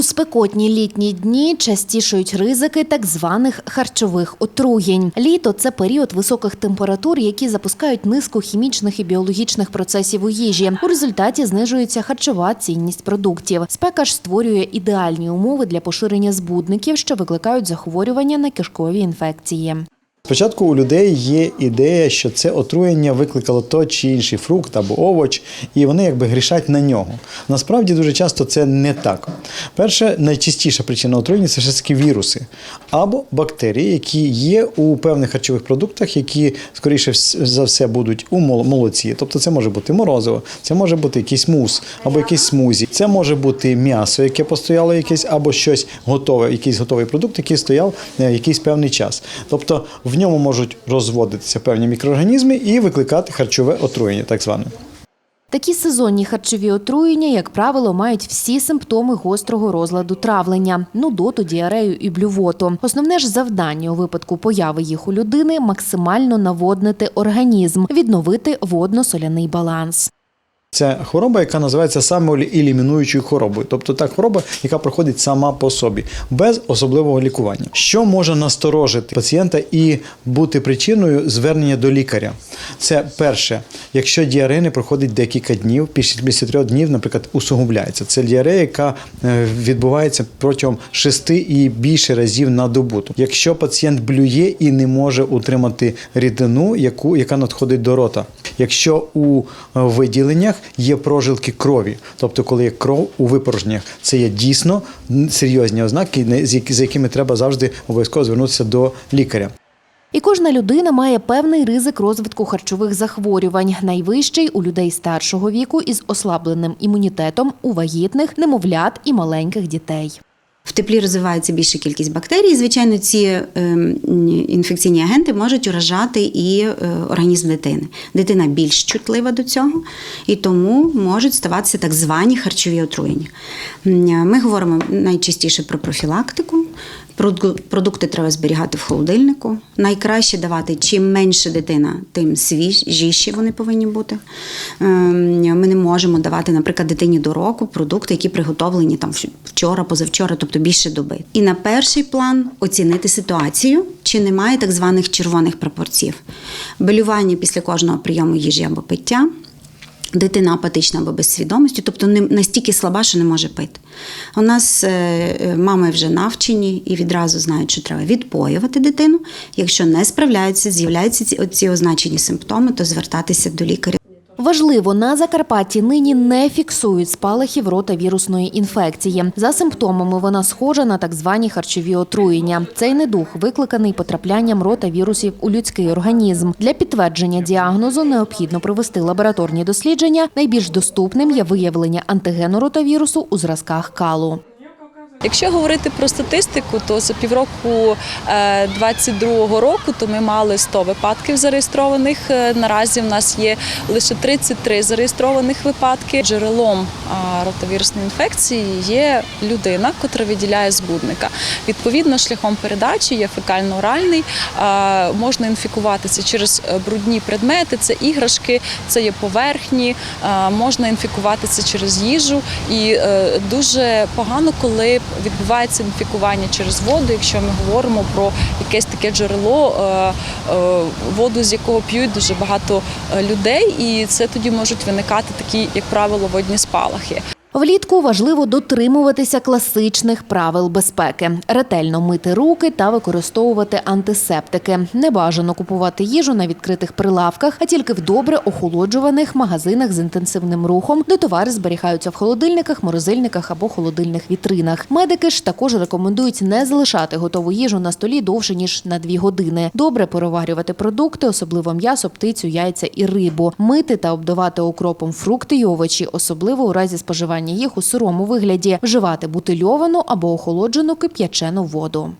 У спекотні літні дні частішають ризики так званих харчових отруєнь. Літо це період високих температур, які запускають низку хімічних і біологічних процесів у їжі. У результаті знижується харчова цінність продуктів. Спека ж створює ідеальні умови для поширення збудників, що викликають захворювання на кишкові інфекції. Спочатку у людей є ідея, що це отруєння викликало той чи інший фрукт або овоч, і вони якби грішать на нього. Насправді дуже часто це не так. Перша найчастіша причина отруєння це все таки віруси або бактерії, які є у певних харчових продуктах, які скоріше за все будуть у мол- молоці. Тобто це може бути морозиво, це може бути якийсь мус або якийсь смузі, це може бути м'ясо, яке постояло якесь, або щось готове, якийсь готовий продукт, який стояв е, якийсь певний час. Тобто в ньому можуть розводитися певні мікроорганізми і викликати харчове отруєння, так зване. Такі сезонні харчові отруєння, як правило, мають всі симптоми гострого розладу травлення – нудоту, діарею і блювоту. Основне ж завдання у випадку появи їх у людини – максимально наводнити організм, відновити водно-соляний баланс. Це хвороба, яка називається самоелімінуючою хворобою, тобто та хвороба, яка проходить сама по собі, без особливого лікування. Що може насторожити пацієнта і бути причиною звернення до лікаря? Це перше, якщо діарея не проходить декілька днів, після трьох днів, наприклад, усугубляється. Це діарея, яка е, відбувається протягом шести і більше разів на добу. Якщо пацієнт блює і не може утримати рідину, яку яка надходить до рота. Якщо у е, виділеннях є прожилки крові, тобто коли є кров у випорожненнях, це є дійсно серйозні ознаки, з якими треба завжди обов'язково звернутися до лікаря. І кожна людина має певний ризик розвитку харчових захворювань. Найвищий у людей старшого віку із ослабленим імунітетом, у вагітних, немовлят і маленьких дітей. В теплі розвивається більша кількість бактерій. Звичайно, ці ем, інфекційні агенти можуть уражати і е, організм дитини. Дитина більш чутлива до цього, і тому можуть ставатися так звані харчові отруєння. Ми говоримо найчастіше про профілактику. Продукти треба зберігати в холодильнику. Найкраще давати чим менше дитина, тим свіжіші вони повинні бути. Ем, Ми можемо давати, наприклад, дитині до року продукти, які приготовлені там вчора, позавчора, тобто більше доби. І на перший план оцінити ситуацію, чи немає так званих червоних прапорців. Белювання після кожного прийому їжі або пиття. Дитина апатична або без свідомості, тобто не настільки слаба, що не може пити. У нас е, е, мами вже навчені і відразу знають, що треба відпоювати дитину. Якщо не справляються, з'являються ці означені симптоми, то звертатися до лікаря. Важливо, на Закарпатті нині не фіксують спалахів ротавірусної інфекції. За симптомами вона схожа на так звані харчові отруєння. Цей недух викликаний потраплянням ротавірусів у людський організм. Для підтвердження діагнозу необхідно провести лабораторні дослідження. Найбільш доступним є виявлення антигену ротавірусу у зразках калу. Якщо говорити про статистику, то за півроку 22-го року то ми мали 100 випадків зареєстрованих. Е, Наразі в нас є лише 33 зареєстрованих випадки. Джерелом а, ротавірусної інфекції є людина, котра виділяє збудника. Відповідно, шляхом передачі є фекально-оральний. Можна інфікуватися через е, брудні предмети, це іграшки, це є поверхні, можна інфікуватися через їжу. І е, дуже погано, коли відбувається інфікування через воду, якщо ми говоримо про якесь таке джерело, е, е, воду з якого п'ють дуже багато е, людей, і це тоді можуть виникати такі, як правило, водні спалахи. Влітку важливо дотримуватися класичних правил безпеки, ретельно мити руки та використовувати антисептики. Не бажано купувати їжу на відкритих прилавках, а тільки в добре охолоджуваних магазинах з інтенсивним рухом, де товари зберігаються в холодильниках, морозильниках або холодильних вітринах. Медики ж також рекомендують не залишати готову їжу на столі довше ніж на дві години. Добре переварювати продукти, особливо м'ясо, птицю, яйця і рибу, мити та обдавати окропом фрукти й овочі, особливо у разі споживання їх у сирому вигляді, вживати бутильовану або охолоджену кип'ячену воду.